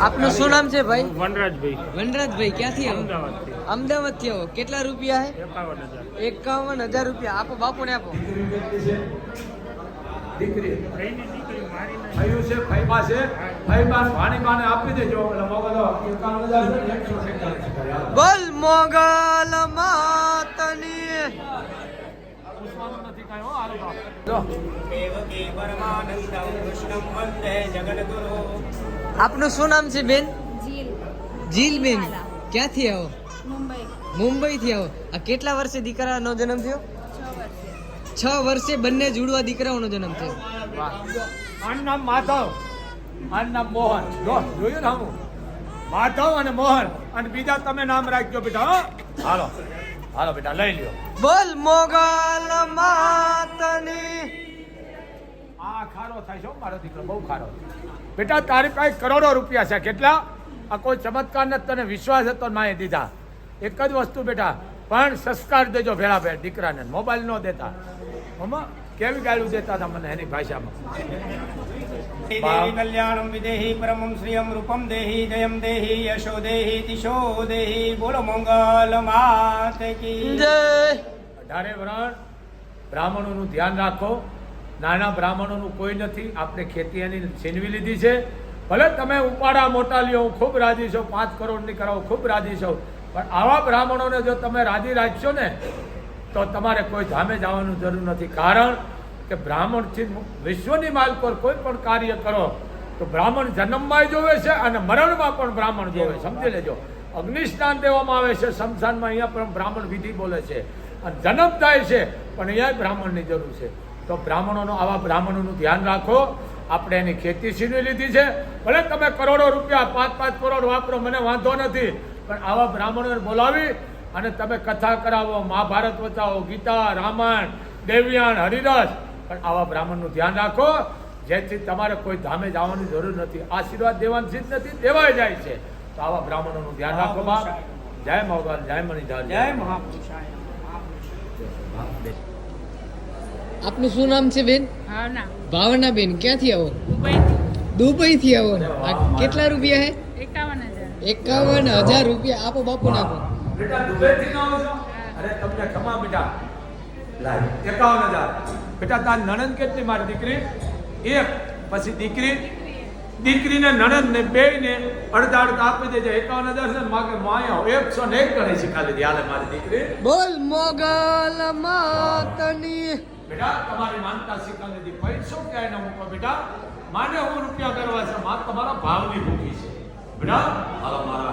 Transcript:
આપનું શું નામ છે ભાઈ? વનરાજભાઈ. વનરાજભાઈ ક્યાંથી આવો? અમદાવાદથી. અમદાવાદથી આવો. કેટલા રૂપિયા હે એકાવન હજાર. રૂપિયા. આપો બાપુને આપો. બોલ દીકરી આપનું શું નામ છે બેન? જીલ. જીલ બેન. ક્યાંથી આવો? મુંબઈ. મુંબઈ થી આવો. આ કેટલા વર્ષે દીકરાનો જન્મ થયો? છ વર્ષે. બંને જુડવા દીકરાઓનો જન્મ થયો. મારું નામ માધવ મારું નામ મોહન. જો જોયું ને હું માધવ અને મોહન. અને બીજા તમે નામ રાખજો બેટા હો. હાલો. હાલો બેટા લઈ લ્યો. બોલ મોગલ માતની. આ ખારો થાય છે મારો દીકરો બહુ ખારો. બેટા તારી પાસે કરોડો રૂપિયા છે કેટલા? આ કોઈ ચમત્કાર નથી તને વિશ્વાસ હતો માએ દીધા. એક જ વસ્તુ બેટા પણ સંસ્કાર દેજો ભેળા ભેળ દીકરાને મોબાઈલ ન દેતા. મમ્મા કેવી ગાળું દેતા હતા મને એની ભાષામાં? દેવી કલ્યાણમ વિદેહી પરમમ શ્રિયમ રૂપમ દેહી જયમ દેહી યશો દેહી તિશો દેહી બોલો મંગલ માત કી જય અઢારે વરણ બ્રાહ્મણોનું ધ્યાન રાખો. નાના બ્રાહ્મણોનું કોઈ નથી. આપણે ખેતી એની છીનવી લીધી છે. ભલે તમે ઉપાડા મોટા લ્યો હું ખૂબ રાજી છો. પાંચ કરોડની કરાવો ખૂબ રાજી છો. પણ આવા બ્રાહ્મણોને જો તમે રાજી રાખશો ને તો તમારે કોઈ ધામે જવાનું જરૂર નથી. કારણ કે બ્રાહ્મણથી વિશ્વની પર કોઈ પણ કાર્ય કરો, તો બ્રાહ્મણ જન્મમાં જોવે છે અને મરણમાં પણ બ્રાહ્મણ જોવે સમજી લેજો. અગ્નિસ્નાન દેવામાં આવે છે, શમશાનમાં અહીંયા પણ બ્રાહ્મણ વિધિ બોલે છે. અને જન્મ થાય છે, પણ અહીંયા બ્રાહ્મણની જરૂર છે. તો બ્રાહ્મણોનો, આવા બ્રાહ્મણોનું ધ્યાન રાખો. આપણે એની ખેતી છીનવી લીધી છે. ભલે તમે કરોડો રૂપિયા, પાંચ પાંચ કરોડ વાપરો, મને વાંધો નથી, પણ આવા બ્રાહ્મણોને બોલાવી અને તમે કથા કરાવો. મહાભારત વચાવો, ગીતા, રામાયણ, દેવયાન હરિદાસ પણ આવા બ્રાહ્મણનું ધ્યાન રાખો. જેથી તમારે કોઈ ધામે જવાની જરૂર નથી. આશીર્વાદ દેવાની જીત નથી દેવાય જાય છે. તો આવા બ્રાહ્મણોનું ધ્યાન રાખો બાપ. જય મહાભાર જય મણિધાર જય મહાપુરુષાય આપનું શું નામ છે બેન? ભાવના. ભાવના બેન ક્યાંથી આવો? દુબઈથી. દુબઈ થી આવો આ કેટલા રૂપિયા હે? એકાવન હજાર. એકાવન હજાર રૂપિયા. આપો બાપુને આપો. બેટા દુબઈથી ન આવો છો અરે તમને ખમા બેટા લાય એકાવન હજાર. બેટા તાર નણંદ કેટલી મારી દીકરી? એક પછી દીકરી. દીકરીને નણંદ ને બે ને અડધા અડધા આપી દેજે એકાવન હજાર છે માગે માયા એકસો ને એક ગણી છે ખાલી હાલે મારી દીકરી. બોલ મોગલ માતની. બેટા તમારી માનતા શીખવા દી પૈસો ક્યાંય ના મૂકો બેટા? માને હું રૂપિયા કરવા છે માં તમારા ભાવની ભૂખી છે. બેટા હાલો મારા